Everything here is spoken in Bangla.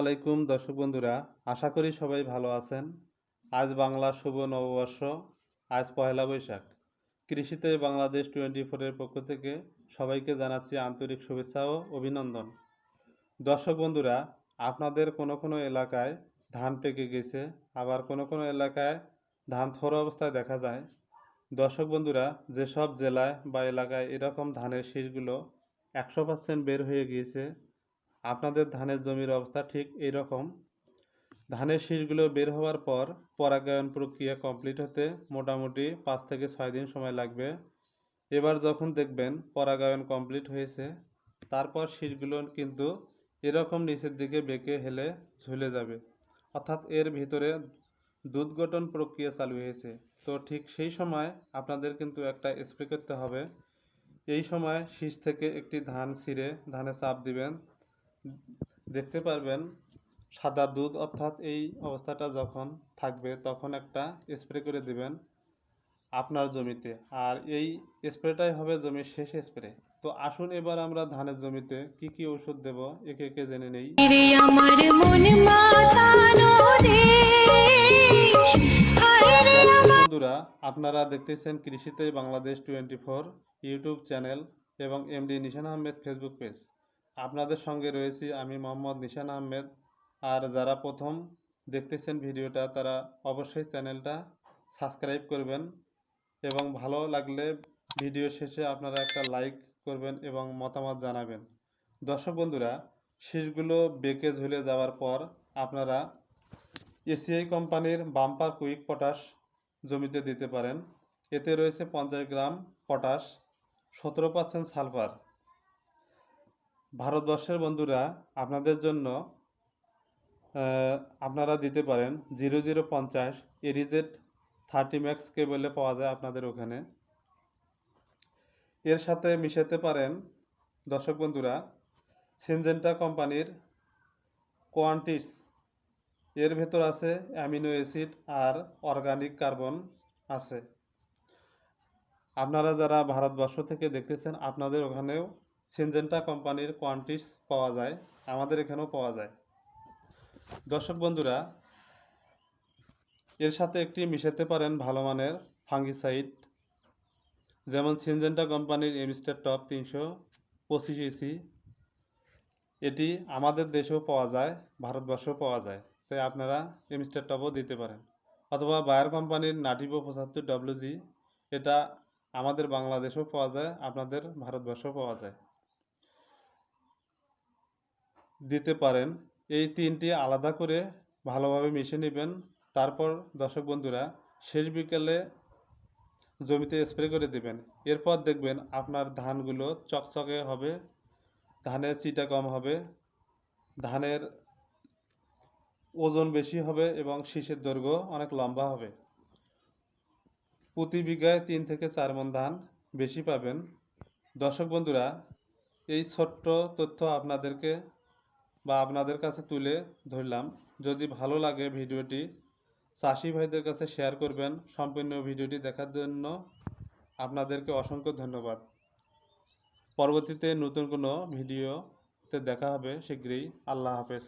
আলাইকুম, দর্শক বন্ধুরা। আশা করি সবাই ভালো আছেন। আজ বাংলা শুভ নববর্ষ, আজ পয়লা বৈশাখ। কৃষিতে বাংলাদেশ টোয়েন্টি ফোরের পক্ষ থেকে সবাইকে জানাচ্ছি আন্তরিক শুভেচ্ছা ও অভিনন্দন। দর্শক বন্ধুরা, আপনাদের কোনো কোনো এলাকায় ধান পেকে গেছে, আবার কোনো কোনো এলাকায় ধান থর অবস্থায় দেখা যায় দর্শক বন্ধুরা, যেসব জেলায় বা এলাকায় এরকম ধানের শীষগুলো একশো পার্সেন্ট বের হয়ে গিয়েছে, আপনাদের ধানের জমির অবস্থা ঠিক এই রকম ধানের শীষগুলো বের হওয়ার পর পরাগায়ন প্রক্রিয়া কমপ্লিট হতে মোটামুটি পাঁচ থেকে ছয় দিন সময় লাগবে। এবার যখন দেখবেন পরাগায়ন কমপ্লিট হয়েছে, তারপর শীষগুলো কিন্তু এরকম নিচের দিকে বেঁকে হেলে ঝুলে যাবে। অর্থাৎ এর ভিতরে দুধ গঠন প্রক্রিয়া চালু হয়েছে। তো ঠিক সেই সময় আপনাদের কিন্তু একটা স্প্রে করতে হবে। এই সময় শীষ থেকে একটি ধান ছিঁড়ে ধানে চাপ দিবেন। দেখতে পারবেন সাদা দুধ অর্থাৎ এই অবস্থাটা যখন থাকবে তখন একটা স্প্রে করে দিবেন আপনার জমিতে। আর এই স্প্রেটাই হবে জমির শেষ স্প্রে তো আসুন এবার আমরা ধানের জমিতে কি কি ওষুধ দেব? একে একে জেনে নেই। আমার মন বন্ধুরা, আপনারা দেখতেছেন কৃষিতে Bangladesh twenty four YouTube channel এবং MD Nishan Ahmed Facebook page. আপনাদের সঙ্গে রয়েছি আমি মোহাম্মদ নিশান আহমেদ। আর যারা প্রথম দেখতেছেন ভিডিওটা, তারা অবশ্যই চ্যানেলটা সাবস্ক্রাইব করবেন এবং ভালো লাগলে ভিডিও শেষে আপনারা একটা লাইক করবেন এবং মতামত জানাবেন। দর্শক বন্ধুরা, শীষগুলো বেঁকে ঝুলে যাওয়ার পর আপনারা এসিআই কোম্পানির বাম্পার কুইক পটাশ জমিতে দিতে পারেন। এতে রয়েছে পঞ্চাশ গ্রাম পটাশ, সতেরো পার্সেন্ট সালফার। ভারতবর্ষের বন্ধুরা, আপনাদের জন্য আপনারা দিতে পারেন জিরো জিরো পঞ্চাশ এরিজেড থার্টি ম্যাক্স কেবলে পাওয়া যায় আপনাদের ওখানে। এর সাথে মিশাতে পারেন, দর্শক বন্ধুরা, সিনজেন্টা কোম্পানির কোয়ান্টিস এর ভেতর আছে অ্যামিনো অ্যাসিড আর অর্গানিক কার্বন আছে। আপনারা যারা ভারতবর্ষ থেকে দেখতেছেন, আপনাদের ওখানেও সিনজেন্টা কোম্পানির কোয়ান্টিস পাওয়া যায়, আমাদের এখানেও পাওয়া যায়। দর্শক বন্ধুরা, এর সাথে একটি মিশাতে পারেন ভালো মানের ফাঙ্গিসাইড, যেমন সিনজেন্টা কোম্পানির এমিস্টার টপ তিনশো পঁচিশ ইসি এটি আমাদের দেশেও পাওয়া যায়, ভারতবর্ষেও পাওয়া যায়। তাই আপনারা এমিস্টার টপও দিতে পারেন। অথবা বায়ার কোম্পানির নাটিভো পঁচাত্তর ডব্লিউজি এটা আমাদের বাংলাদেশেও পাওয়া যায়, আপনাদের ভারতবর্ষেও পাওয়া যায়। দিতে পারেন। এই তিনটি আলাদা করে ভালোভাবে মিশে নেবেন। তারপর দর্শক বন্ধুরা, শেষ বিকেলে জমিতে স্প্রে করে দেবেন। এরপর দেখবেন আপনার ধানগুলো চকচকে হবে, ধানের চিটা কম হবে, ধানের ওজন বেশি হবে এবং শীষের দৈর্ঘ্য অনেক লম্বা হবে। প্রতি বিঘায় তিন থেকে চার মন ধান বেশি পাবেন। দর্শক বন্ধুরা, এই ছোট্ট তথ্য আপনাদেরকে বা আপনাদের কাছে তুলে ধরলাম। যদি ভালো লাগে ভিডিওটি, চাষি ভাইদের কাছে শেয়ার করবেন। সম্পূর্ণ ভিডিওটি দেখার জন্য আপনাদেরকে অসংখ্য ধন্যবাদ। পরবর্তীতে নতুন কোনো ভিডিওতে দেখা হবে, শীঘ্রই। আল্লাহ হাফেজ।